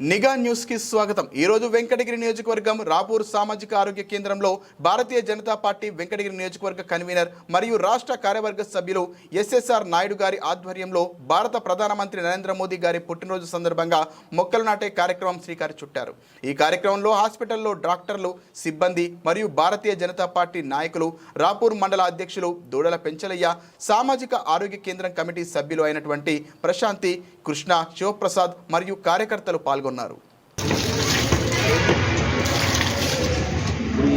నిఘా న్యూస్కి స్వాగతం. ఈ రోజు వెంకటగిరి నియోజకవర్గం రాపూర్ సామాజిక ఆరోగ్య కేంద్రంలో భారతీయ జనతా పార్టీ వెంకటగిరి నియోజకవర్గ కన్వీనర్ మరియు రాష్ట్ర కార్యవర్గ సభ్యులు ఎస్ఎస్ఆర్ నాయుడు గారి ఆధ్వర్యంలో భారత ప్రధానమంత్రి నరేంద్ర మోదీ గారి పుట్టినరోజు సందర్భంగా మొక్కలు నాటే కార్యక్రమం శ్రీకారి చుట్టారు. ఈ కార్యక్రమంలో హాస్పిటల్లో డాక్టర్లు సిబ్బంది మరియు భారతీయ జనతా పార్టీ నాయకులు రాపూర్ మండల అధ్యక్షులు దూడల పెంచలయ్య సామాజిక ఆరోగ్య కేంద్రం కమిటీ సభ్యులు అయినటువంటి ప్రశాంతి కృష్ణ శివప్రసాద్ మరియు కార్యకర్తలు పాల్గొన్నారు. ఇప్పుడు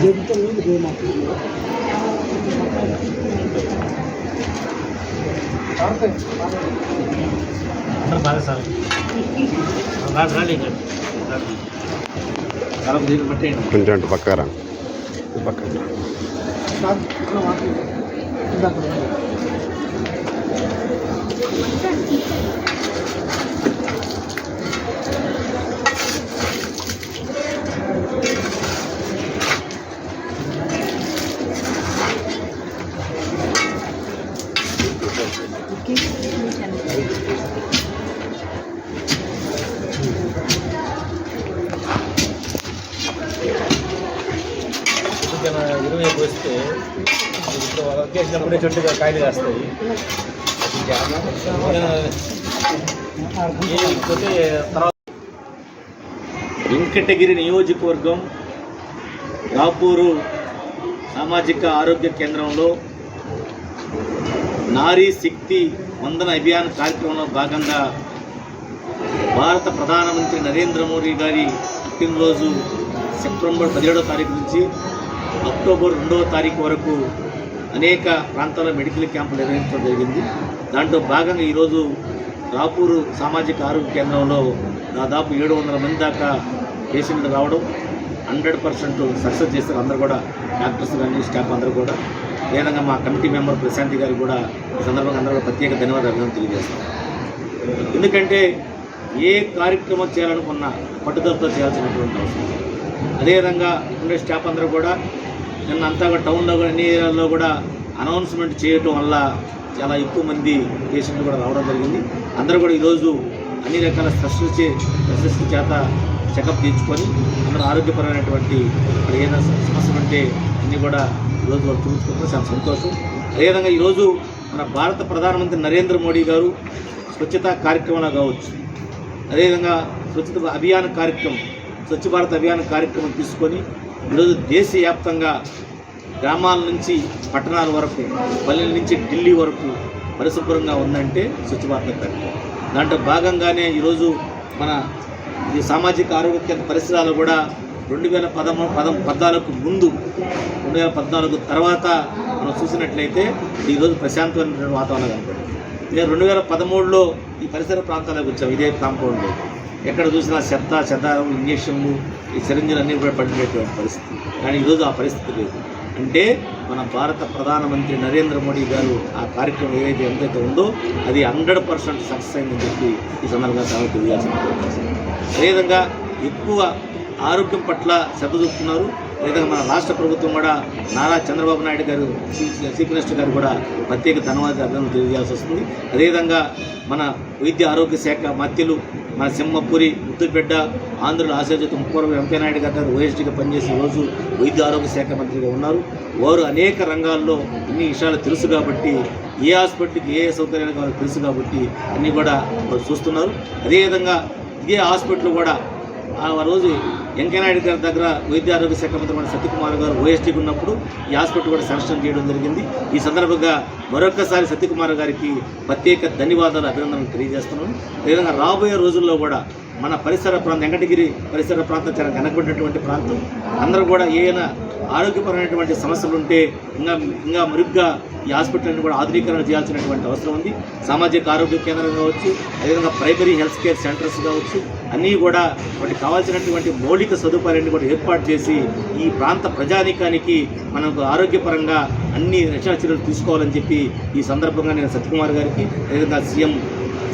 ജനിച്ച നീ വിജയമാക്കി പക്കാരാണ്. പക്കാരാണ് పోవాలి ప్లాస్టిక్ బోర్డు ఇప్పుడు కూడా కొట్టే కూర్చోండి నాన్న కూర్చోండి జీవితం మీద ఏమాత్రం అందరూ బాగా సార్ రాదు రాలి ఇంకా తర్వాత దీన్ని పట్టేయండి కొంచెం అటు పక్కరా పక్క ఇంకా ఇరవై పోస్తే ఇప్పుడు ఒకేసినప్పుడే చెట్టుగా కాయలు కాస్తాయి లేకపోతే తర్వాత వెంకటగిరి నియోజకవర్గం రాపూరు సామాజిక ఆరోగ్య కేంద్రంలో నారీ శక్తి వందన అభియాన్ కార్యక్రమంలో భాగంగా భారత ప్రధానమంత్రి నరేంద్ర మోడీ గారి పుట్టినరోజు సెప్టెంబర్ పదిహేడవ తారీఖు నుంచి అక్టోబర్ రెండవ తారీఖు వరకు అనేక ప్రాంతాల్లో మెడికల్ క్యాంపులు నిర్వహించడం జరిగింది. దాంట్లో భాగంగా ఈరోజు రాపూరు సామాజిక ఆరోగ్య కేంద్రంలో దాదాపు ఏడు వందల మంది దాకా పేషెంట్లు రావడం హండ్రెడ్ పర్సెంట్ సక్సెస్ చేస్తారు. అందరూ కూడా డాక్టర్స్ కానీ స్టాఫ్ అందరూ కూడా. అదేవిధంగా మా కమిటీ మెంబర్ ప్రశాంతి గారు కూడా ఈ సందర్భంగా అందరూ ప్రత్యేక ధన్యవాదాలు తెలియజేస్తాం. ఎందుకంటే ఏ కార్యక్రమం చేయాలనుకున్నా పట్టుదలతో చేయాల్సినటువంటి అవసరం అదేవిధంగా ఉండే స్టాఫ్ అందరూ కూడా నిన్న అంతా టౌన్లో కూడా అన్ని ఏరియాల్లో కూడా అనౌన్స్మెంట్ చేయటం వల్ల చాలా ఎక్కువ మంది పేషెంట్లు కూడా రావడం జరిగింది. అందరూ కూడా ఈరోజు అన్ని రకాల స్పెషలిస్ట్ స్పెషలిస్ట్ చేత చెకప్ తీర్చుకొని అందరూ ఆరోగ్యపరమైనటువంటి ఇక్కడ ఏదైనా సమస్యలు ఉంటే అన్నీ కూడా ఈరోజు వాళ్ళు చూపించుకుంటారు చాలా సంతోషం. అదేవిధంగా ఈరోజు మన భారత ప్రధానమంత్రి నరేంద్ర మోడీ గారు స్వచ్ఛత కార్యక్రమంలో కావచ్చు. అదేవిధంగా స్వచ్ఛత అభియాన్ కార్యక్రమం స్వచ్ఛ భారత్ అభియాన్ కార్యక్రమం తీసుకొని ఈరోజు దేశవ్యాప్తంగా గ్రామాల నుంచి పట్టణాల వరకు పల్లెల నుంచి ఢిల్లీ వరకు పరిశుభ్రంగా ఉందంటే స్వచ్ఛ భారత్ కార్యక్రమం. దాంట్లో భాగంగానే ఈరోజు మన ఈ సామాజిక ఆరోగ్య కేంద్ర పరిసరాలు కూడా రెండు వేల పదమూ పదం పద్నాలుగు ముందు రెండు వేల పద్నాలుగు తర్వాత మనం చూసినట్లయితే ఈరోజు ప్రశాంతమైన వాతావరణం కనపడింది నేను రెండు వేల పదమూడులో ఈ పరిసర ప్రాంతాలకు వచ్చాం ఇదే కాంపౌండ్లో. ఎక్కడ చూసినా చెత్త చెదారం ఇంజక్షన్లు ఈ సిరంజులు అన్నీ కూడా పడినటువంటి పరిస్థితి. కానీ ఈరోజు ఆ పరిస్థితి లేదు. అంటే మన భారత ప్రధానమంత్రి నరేంద్ర మోడీ గారు ఆ కార్యక్రమం ఏదైతే ఎంతైతే ఉందో అది హండ్రెడ్ పర్సెంట్ సక్సెస్ అయిందని చెప్పి ఈ సందర్భంగా చాలా తెలియాల్సిన అదేవిధంగా ఎక్కువ ఆరోగ్యం పట్ల శ్రద్ధ చూపుతున్నారు. అదేవిధంగా మన రాష్ట్ర ప్రభుత్వం కూడా నారా చంద్రబాబు నాయుడు గారు చీఫ్ మినిస్టర్ గారు కూడా ప్రత్యేక ధన్యవాదాలు అభినందనలు తెలియజేయాల్సి వస్తుంది. అదేవిధంగా మన వైద్య ఆరోగ్య శాఖ మత్యలు మన సింహపురి ముద్దుబిడ్డ ఆంధ్రుల ఆశాజ్యోతి ముప్పవరం వెంకయ్యనాయుడు గారు గారు ఓఎస్డీగా పనిచేసి రోజు వైద్య ఆరోగ్య శాఖ మంత్రిగా ఉన్నారు. వారు అనేక రంగాల్లో ఇన్ని విషయాలు తెలుసు కాబట్టి ఏ హాస్పిటల్కి ఏ సౌకర్యాలు కావాలో తెలుసు కాబట్టి అన్నీ కూడా వారు చూస్తున్నారు. అదేవిధంగా ఇదే హాస్పిటల్ కూడా ఆ రోజు వెంకయ్యనాయుడు గారి దగ్గర వైద్య ఆరోగ్య శాఖ మంత్రి మన సత్యకుమార్ గారు ఓఎస్టీకి ఉన్నప్పుడు ఈ హాస్పిటల్ కూడా శాంక్షన్ చేయడం జరిగింది. ఈ సందర్భంగా మరొకసారి సత్యకుమార్ గారికి ప్రత్యేక ధన్యవాదాలు అభినందనలు తెలియజేస్తున్నాను. అదేవిధంగా రాబోయే రోజుల్లో కూడా మన పరిసర ప్రాంతం వెంకటగిరి పరిసర ప్రాంతం చాలా వెనకబడినటువంటి ప్రాంతం. అందరూ కూడా ఏదైనా ఆరోగ్యపరమైనటువంటి సమస్యలు ఉంటే ఇంకా ఇంకా మెరుగ్గా ఈ హాస్పిటల్ని కూడా ఆధునీకరణ చేయాల్సినటువంటి అవసరం ఉంది. సామాజిక ఆరోగ్య కేంద్రం కావచ్చు అదేవిధంగా ప్రైమరీ హెల్త్ కేర్ సెంటర్స్ కావచ్చు అన్నీ కూడా వాటికి కావాల్సినటువంటి మౌలిక సదుపాయాలన్నీ కూడా ఏర్పాటు చేసి ఈ ప్రాంత ప్రజానీకానికి మనకు ఆరోగ్యపరంగా అన్ని రక్షణ చర్యలు తీసుకోవాలని చెప్పి ఈ సందర్భంగా నేను సత్యకుమార్ గారికి అదేవిధంగా సీఎం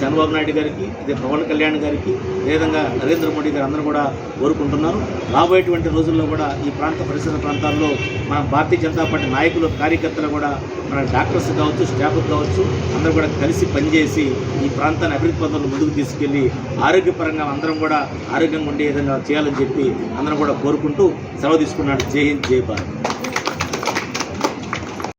చంద్రబాబు నాయుడు గారికి అదే పవన్ కళ్యాణ్ గారికి అదేవిధంగా నరేంద్ర మోడీ గారు అందరూ కూడా కోరుకుంటున్నారు. రాబోయేటువంటి రోజుల్లో కూడా ఈ ప్రాంత పరిసర ప్రాంతాల్లో మన భారతీయ జనతా పార్టీ నాయకులు కార్యకర్తలు కూడా మన డాక్టర్స్ కావచ్చు స్టాఫ్ కావచ్చు అందరూ కూడా కలిసి పనిచేసి ఈ ప్రాంతాన్ని అభివృద్ధి పథంలో ముందుకు తీసుకెళ్ళి ఆరోగ్యపరంగా అందరం కూడా ఆరోగ్యంగా ఉండే విధంగా చేయాలని చెప్పి అందరం కూడా కోరుకుంటూ సెలవు తీసుకున్నాడు జై హింద్ జై భారత్.